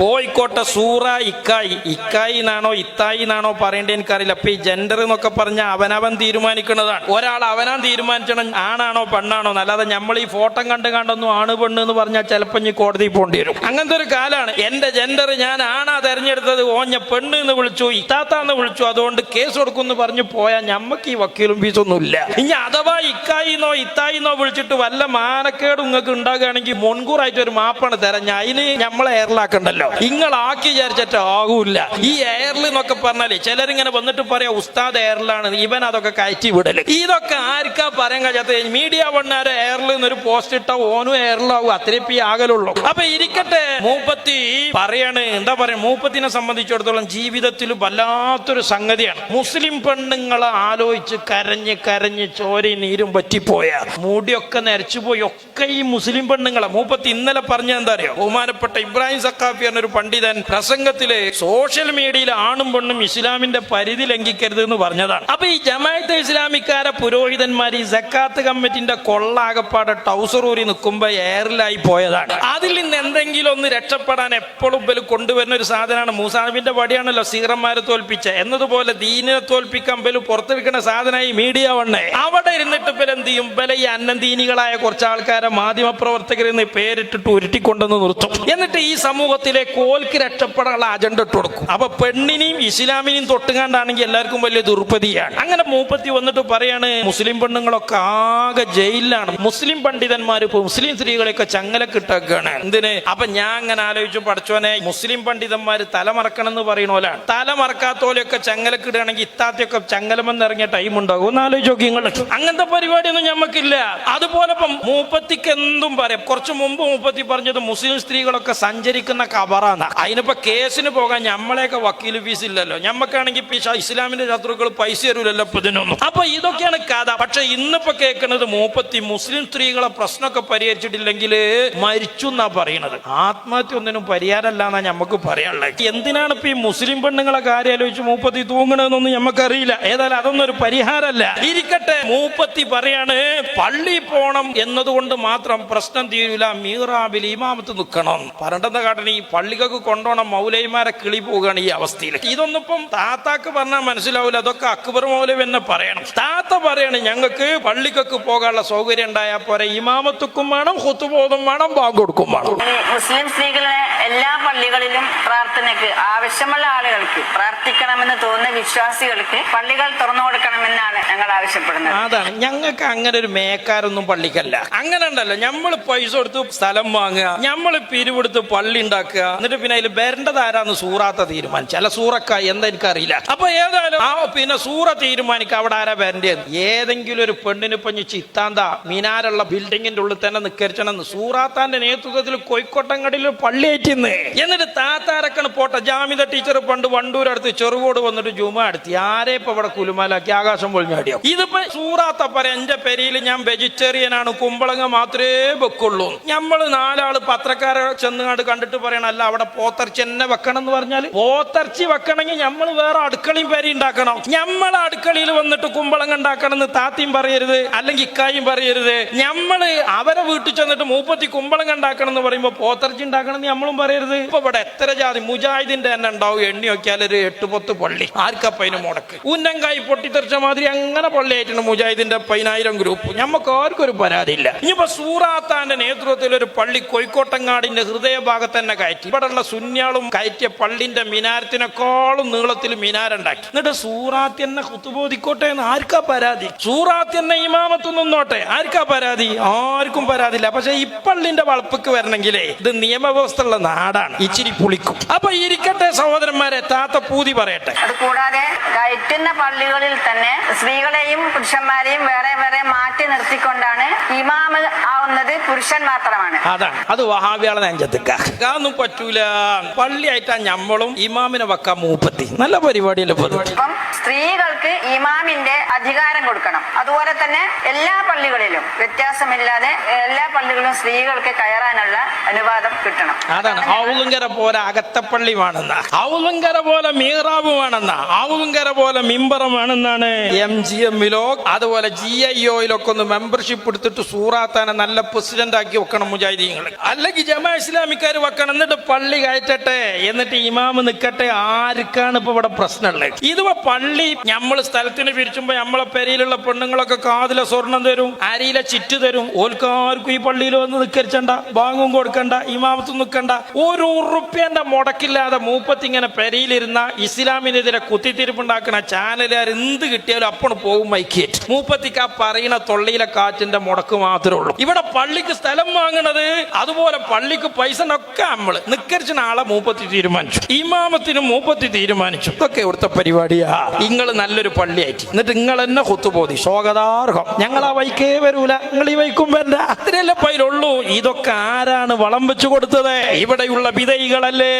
കോഴിക്കോട്ടെ സൂറ ഇക്കായി. ഇക്കായി എന്നാണോ ഇത്തായി എന്നാണോ പറയേണ്ടത് എനിക്കറിയില്ല. അപ്പൊ ഈ ജെൻഡർ എന്നൊക്കെ പറഞ്ഞ അവനവൻ തീരുമാനിക്കുന്നതാണ്. ഒരാൾ അവനാൻ തീരുമാനിക്കണം ആണാണോ പെണ്ണാണോ അല്ലാതെ നമ്മൾ ഈ ഫോട്ടോ കണ്ട് കണ്ടൊന്നും ആണ് പെണ്ണ് എന്ന് പറഞ്ഞാൽ ചിലപ്പോൾ ഇനി കോടതി പോകേണ്ടി വരും. അങ്ങനത്തെ ഒരു കാലാണ്. എന്റെ ജെൻഡർ ഞാൻ ആണാ തെരഞ്ഞെടുത്തത്. ഓഞ്ഞ പെണ്ണ് എന്ന് വിളിച്ചു ഇത്താത്ത എന്ന് വിളിച്ചു. അതുകൊണ്ട് കേസ് കൊടുക്കുമെന്ന് പറഞ്ഞു പോയാൽ ഞമ്മക്ക് ഈ വക്കീലും ഫീസൊന്നും ഇല്ല. ഇനി അഥവാ ഇക്കായിന്നോ ഇത്തായിന്നോ വിളിച്ചിട്ട് വല്ല മാനക്കേട് നിങ്ങൾക്ക് ഉണ്ടാകുകയാണെങ്കിൽ മുൻകൂറായിട്ട് ഒരു മാപ്പാണ് തരാം. അതിന് നമ്മളെ എയറിലാക്കണ്ടല്ലോ. ഇങ്ങളാക്കി വിചാരിച്ചിട്ട് ആകൂല ഈ എയറിൽ എന്നൊക്കെ പറഞ്ഞാൽ ചിലരിങ്ങനെ വന്നിട്ട് പറയാ ഉസ്താദ് എയറിലാണ്. ഇവൻ അതൊക്കെ കയറ്റി വിടൽ. ഇതൊക്കെ ആർക്കാ പറയാൻ കഴിയാത്ത മീഡിയ വണ്ണാരെ എയറിൽ നിന്നൊരു പോസ്റ്റ് ഇട്ട ഓനും എയറിലാവും. അത്രപ്പി ആകലുള്ളൂ. അപ്പൊ ഇരിക്കട്ടെ. മൂപ്പത്തി പറയാണ്. എന്താ പറയാ? മൂപ്പത്തിനെ സംബന്ധിച്ചിടത്തോളം ജീവിതത്തിൽ വല്ലാത്തൊരു സംഗതിയാണ്. മുസ്ലിം പെണ്ണുങ്ങളെ ആലോചിച്ച് കരഞ്ഞ് കരഞ്ഞ് ചോരയും നീരും പറ്റിപ്പോയ മുടിയൊക്കെ നരച്ചുപോയി ഒക്കെ ഈ മുസ്ലിം പെണ്ണുങ്ങളെ. മൂപ്പത്തി ഇന്നലെ പറഞ്ഞ എന്താ അറിയോ ബഹുമാനപ്പെട്ട ഇബ്രാഹിം സക്കാഫി എന്നൊരു പണ്ഡിതൻ പ്രസംഗത്തിൽ സോഷ്യൽ മീഡിയയിൽ ആണും പെണ്ണും ഇസ്ലാമിന്റെ പരിധി ലംഘിക്കരുത് എന്ന് പറഞ്ഞതാണ്. അപ്പൊ ഈ ജമാഅത്തെ ഇസ്ലാമിക്കാരെ പുരോഹിതന്മാർ ഈ സക്കാത്ത് കമ്മിറ്റിന്റെ കൊള്ളാകപ്പാടെ ഊരി നിൽക്കുമ്പോ എയറിലായി പോയതാണ്. അതിൽ നിന്ന് എന്തെങ്കിലും ഒന്ന് രക്ഷപ്പെടാൻ എപ്പോഴും കൊണ്ടുവരുന്ന ഒരു സാധനമാണ്. മൂസാനബിന്റെ വടിയാണല്ലോ സീറന്മാരെ തോൽപ്പിച്ച. എന്നതുപോലെ ദീനിനെ തോൽപ്പിക്കാൻ ബലു പുറത്തെടുക്കുന്ന സാധനമായി മീഡിയ വണ്ണേ. അവിടെ ഇരുന്നിട്ട് ചെയ്യും? ബല ഈ അന്നന്തീനികളായ കുറച്ച് ആൾക്കാരെ മാധ്യമ പ്രവർത്തകരെന്ന് പേരിട്ടിട്ട് ഉരുട്ടിക്കൊണ്ടെന്ന് നിർത്തും. എന്നിട്ട് ഈ സമൂഹത്തിലെ കോൽക്ക് രക്ഷപ്പെടാനുള്ള അജണ്ട ഇട്ട് കൊടുക്കും. അപ്പൊ പെണ്ണിനെയും ഇസ്ലാമിനെയും തൊട്ടുകാണ്ടാണെങ്കിൽ എല്ലാവർക്കും വലിയ ദുർപ്പതിയാണ്. അങ്ങനെ മൂപ്പത്തി വന്നിട്ട് പറയാണ് മുസ്ലിം പെണ്ണുങ്ങളൊക്കെ ആകെ ജയിലിലാണ്. മുസ്ലിം പണ്ഡിതന്മാർ ഇപ്പൊ മുസ്ലിം സ്ത്രീകളെയൊക്കെ ചങ്ങല കിട്ടാക്കുകയാണ് എന്തിന്? അപ്പൊ ഞാൻ അങ്ങനെ ആലോചിച്ചു പഠിച്ചോനെ മുസ്ലിം പണ്ഡിതന്മാർ തലമറക്കണം എന്ന് പറയണോലാണ് തലമറക്കാത്തോലെയൊക്കെ ചങ്ങലക്കിടുകയാണെങ്കിൽ ഇത്താത്തൊക്കെ ചങ്ങലമെന്ന് ഇറങ്ങിയ ടൈം ഉണ്ടാകും. നാലോ നോക്കി നിങ്ങൾ അങ്ങനത്തെ പരിപാടിയൊന്നും ഞമ്മക്കില്ല. അതുപോലെ മൂപ്പത്തിക്ക് എന്തും പറയാം. കുറച്ച് മുമ്പ് മൂപ്പത്തി പറഞ്ഞത് മുസ്ലിം സ്ത്രീകളൊക്കെ സഞ്ചരിക്കുന്ന കബറാണ്. അതിനിപ്പോ കേസിന് പോകാൻ ഞമ്മളെയൊക്കെ വക്കീൽ ഫീസ് ഇല്ലല്ലോ. ഞമ്മക്കാണെങ്കിൽ ഇസ്ലാമിന്റെ ശത്രുക്കൾ പൈസ തരൂലല്ലോ ഇപ്പൊ ഇതിനൊന്നും. അപ്പൊ ഇതൊക്കെയാണ് കഥ. പക്ഷെ ഇന്നിപ്പോ കേൾക്കുന്നത് മൂപ്പത്തി മുസ്ലിം സ്ത്രീകളെ പ്രശ്നമൊക്കെ പരിഹരിച്ചിട്ടില്ലെങ്കിൽ മരിച്ചു എന്നാ പറയണത്. ആത്മഹത്യ ഒന്നിനും പരിഹാരമല്ല എന്നാ ഞമ്മക്ക് പറയാനുള്ളത്. എന്തിനാണ് ഇപ്പൊ ഈ മുസ്ലിം പെണ്ണുങ്ങളെ കാര്യം ആലോചിച്ച് മൂപ്പത്തി തൂങ്ങണതെന്നൊന്നും നമുക്കറിയില്ല ഏതായാലും അതൊന്നും ഒരു പരിഹാരമല്ല. ഇരിക്കട്ടെ. മൂപ്പത്തി പറയാണ് പള്ളി പോണം എന്നതുകൊണ്ട് മാത്രം പ്രശ്നം തീരൂല. മീറാബിൽ ഇമാമത്ത് നിൽക്കണം. പറഞ്ഞെന്താ കാട്ടണ? ഈ കൊണ്ടോണം മൗലൈമാരെ കിളി പോവുകയാണ് ഈ അവസ്ഥയിൽ. ഇതൊന്നും ഇപ്പം താത്താക്ക് പറഞ്ഞാൽ മനസ്സിലാവില്ല അതൊക്കെ അക്ബർ മൗലവി എന്നെ പറയണം. താത്ത പറയാണ് ഞങ്ങൾക്ക് പള്ളിക്കൊക്കെ പോകാനുള്ള സൗകര്യം ഉണ്ടായാൽ പോരെ. ഇമാമത്തുക്കും വേണം ഹുത്തുബോധം വേണം ബാങ്ക് കൊടുക്കും വേണം. മുസ്ലിം സ്ത്രീകളെ എല്ലാ പള്ളികളിലും പ്രാർത്ഥനയ്ക്ക് ആവശ്യമുള്ള ആളുകൾക്ക് പ്രാർത്ഥിക്കണമെന്ന് തോന്നുന്ന വിശ്വാസികൾക്ക് പള്ളികൾ തുറന്നു കൊടുക്കണമെന്നാണ് ഞങ്ങൾ ആവശ്യപ്പെടുന്നത്. അതാണ്. ഞങ്ങൾക്ക് അങ്ങനെ ഒരു മേക്കാരൊന്നും പള്ളിക്കല്ല. അങ്ങനെ ഉണ്ടല്ലോ. നമ്മൾ പൈസ കൊടുത്ത് സ്ഥലം വാങ്ങുക നമ്മൾ പിരിവെടുത്ത് പള്ളി ഉണ്ടാക്കുക എന്നിട്ട് പിന്നെ അതിൽ വരേണ്ടത് ആരാന്ന് സൂറാത്ത തീരുമാനിച്ചു. അല്ല സൂറക്ക എന്താ എനിക്കറിയില്ല. അപ്പൊ ഏതായാലും ആ പിന്നെ സൂറ തീരുമാനിക്കുക അവിടെ ആരാ വരേണ്ടത് ഏതെങ്കിലും ഒരു പെണ്ണിന് പഞ്ഞു ചിത്താന്ത മിനാരുള്ള ബിൽഡിങ്ങിന്റെ ഉള്ളിൽ തന്നെ നിക്കരിച്ചണെന്ന് സൂറാത്താന്റെ നേതൃത്വത്തിൽ കോഴിക്കോട്ടങ്ങടിയിൽ പള്ളി ഏറ്റിന്ന് എന്നിട്ട് താത്താരക്കണ് പോട്ടെ. ജാമിത ടീച്ചർ പണ്ട് വണ്ടൂരടുത്ത് ചെറുകോട് വന്നിട്ട് ജുമ അടുത്തി ആരെ ഇപ്പൊ ഇവിടെ കുലുമാലാക്കി? ആകാശം പൊളിഞ്ഞാടിയോ ഇതിപ്പോ സൂറാത്ത പറയാം. എന്റെ പെരിയിൽ ഞാൻ വെജിറ്റേറിയനാണ് കുമ്പളങ്ങ മാത്രമേ വെക്കുള്ളൂ. നമ്മൾ നാലാൾ പത്രക്കാരെ ചെന്നുകാണ്ട് കണ്ടിട്ട് പറയണം അല്ല അവിടെ പോത്തർച്ചി എന്നെ വെക്കണം എന്ന് പറഞ്ഞാൽ പോത്തർച്ചി വെക്കണമെങ്കിൽ നമ്മൾ വേറെ അടുക്കളയും പേരി ഉണ്ടാക്കണം. നമ്മൾ അടുക്കളയിൽ വന്നിട്ട് കുമ്പളങ്ങ ഉണ്ടാക്കണം എന്ന് താത്തിയും പറയരുത്. അല്ലെങ്കിൽ ഇക്കായും പറയരുത്. നമ്മൾ അവരെ വീട്ടിൽ ചെന്നിട്ട് മൂപ്പത്തി കുമ്പളങ്ങ ഉണ്ടാക്കണം എന്ന് പറയുമ്പോൾ പോത്തർച്ചി ഉണ്ടാക്കണം എന്ന് നമ്മളും പറയരുത്. ഇപ്പൊ ഇവിടെ എത്ര ജാതി മുജാഹിദിന്റെ തന്നെ ഉണ്ടാവും. എണ്ണി നോക്കിയാൽ ഒരു എട്ട് പത്ത് പള്ളി. ആർക്കപ്പ അതിന് മുടക്ക്? ഉന്നങ്കായി പൊട്ടിത്തെറിച്ച മാതിരി അങ്ങനെ പള്ളിയായിട്ടുണ്ട് മുജാഹിദിന്റെ പതിനായിരം ഗ്രൂപ്പ് നമുക്ക് ആർക്കൊരു ഒരു ഇല്ല. ഇനിയിപ്പോ സൂറാത്താന്റെ നേതൃത്വത്തിൽ ഒരു പള്ളി കോഴിക്കോട്ടങ്ങാടിന്റെ ഹൃദയഭാഗത്ത് തന്നെ കയറ്റി. ഇവിടെയുള്ള സുന്യാളും കയറ്റിയ പള്ളിന്റെ മിനാരത്തിനേക്കാളും നീളത്തിൽ മിനാരുണ്ടാക്കി എന്നിട്ട് സൂറാത്ത് എന്നെ കുത്തുബോധിക്കോട്ടെ എന്ന് ആർക്കാ പരാതി? സൂറാത്ത് എന്നെ ഇമാമത്ത് നിന്നോട്ടെ. ആർക്കാ പരാതി? ആർക്കും പരാതിയില്ല. പക്ഷെ ഈ പള്ളിന്റെ വളപ്പിക്ക് വരണമെങ്കിലേ ഇത് നിയമവ്യവസ്ഥ ഉള്ള നാടാണ് ഇച്ചിരി പുളിക്കും. അപ്പൊ ഇരിക്കട്ടെ സഹോദരന്മാരെ താത്ത പൂതി പറയട്ടെ. അത് കൂടാതെ കയറ്റുന്ന പള്ളികളിൽ തന്നെ സ്ത്രീകളെയും പുരുഷന്മാരെയും വേറെ വേറെ മാറ്റി നിർത്തിക്കൊണ്ടാണ് ഇമാമ് ആവുന്നത് പുരുഷൻ മാത്രമാണ്. അതാണ്. അത് വഹാബിയാളെ നെഞ്ചത്തിക്ക. അതൊന്നും പറ്റൂല. പള്ളിയായിട്ടാ ഞമ്മളും ഇമാമിനെ വെക്കാൻ മൂപ്പത്തി. നല്ല പരിപാടിയല്ലേ ഇപ്പൊ സ്ത്രീകൾക്ക് ഇമാമിന്റെ അധികാരം കൊടുക്കണം. അതുപോലെ തന്നെ എല്ലാ പള്ളികളിലും വ്യത്യാസമില്ലാതെ എല്ലാ പള്ളികളിലും സ്ത്രീകൾക്ക് കയറാനുള്ള അനുവാദം കിട്ടണം. അതാണ്. ഔലുങ്കര പോലെ അകത്തപ്പള്ളി വേണമെന്ന. ഔലുങ്കര പോലെ മീറാബ് വേണമെന്ന. ഔലുങ്കര പോലെ മിമ്പറം വേണമെന്നാണ് എം ജി എമ്മിലോ അതുപോലെ ജി ഐ ഒയിലൊക്കെ ഒന്ന് മെമ്പർഷിപ്പ് എടുത്തിട്ട് സൂറാത്താനെ നല്ല പ്രസിഡന്റ് ആക്കി വെക്കണം മുജാഹിദീങ്ങൾ അല്ലെങ്കിൽ ജമാ ഇസ്ലാമിക്കാർ വെക്കണം. എന്നിട്ട് പള്ളി കയറ്റട്ടെ. എന്നിട്ട് ഇമാമ് നിൽക്കട്ടെ ആർക്കാണ് ഇപ്പൊ ഇവിടെ പ്രശ്നമുള്ളത്? ഇതിപ്പോ പള്ളി നമ്മൾ സ്ഥലത്തിന് പിരിച്ചുമ്പോ നമ്മളെ പെരയിലുള്ള പെണ്ണുങ്ങളൊക്കെ കാതിലെ സ്വർണം തരും അരിയിലെ ചിറ്റ് തരും. ഓൽക്കാർക്കും ഈ പള്ളിയിൽ വന്ന് നിക്കരിച്ചണ്ട ബാങ്ങും കൊടുക്കണ്ട ഇമാമത്തും നിൽക്കണ്ട ഒരു ഉറുപ്പ്യന്റെ മുടക്കില്ലാതെ മൂപ്പത്തി ഇങ്ങനെ പെരയിലിരുന്ന ഇസ്ലാമിനെതിരെ കുത്തിത്തിരിപ്പുണ്ടാക്കുന്ന ചാനലുകാർ എന്ത് കിട്ടിയാലും അപ്പോൾ പോകും മൈക്കേറ്റ്. മൂപ്പത്തിക്ക് ആ പറയുന്ന തൊള്ളിയിലെ കാറ്റിന്റെ മുടക്ക് മാത്രമേ ഉള്ളൂ. ഇവിടെ പള്ളിക്ക് സ്ഥലം വാങ്ങണത് അതുപോലെ പള്ളിക്ക് പൈസ ഒക്കെ നമ്മൾ നിക്കരിച്ച ആളെ മൂപ്പത്തി തീരുമാനിച്ചു. ഇമാമത്തിനും മൂപ്പത്തി തീരുമാനിച്ചു. ഇതൊക്കെ ഇവിടുത്തെ പരിപാടിയാ. നിങ്ങൾ നല്ലൊരു പള്ളി പള്ളിയായിട്ട്. എന്നിട്ട് നിങ്ങൾ എന്നെ കുത്തുപോതി സ്വാഗതാർഹം ഞങ്ങൾ ആ വൈക്കേ വരൂല. നിങ്ങൾ ഈ വൈക്കും വരണ്ട. അത്രയല്ലേ പൈലുള്ളൂ. ഇതൊക്കെ ആരാണ് വളം വെച്ചു കൊടുത്തത്? ഇവിടെയുള്ള വിതൈകളല്ലേ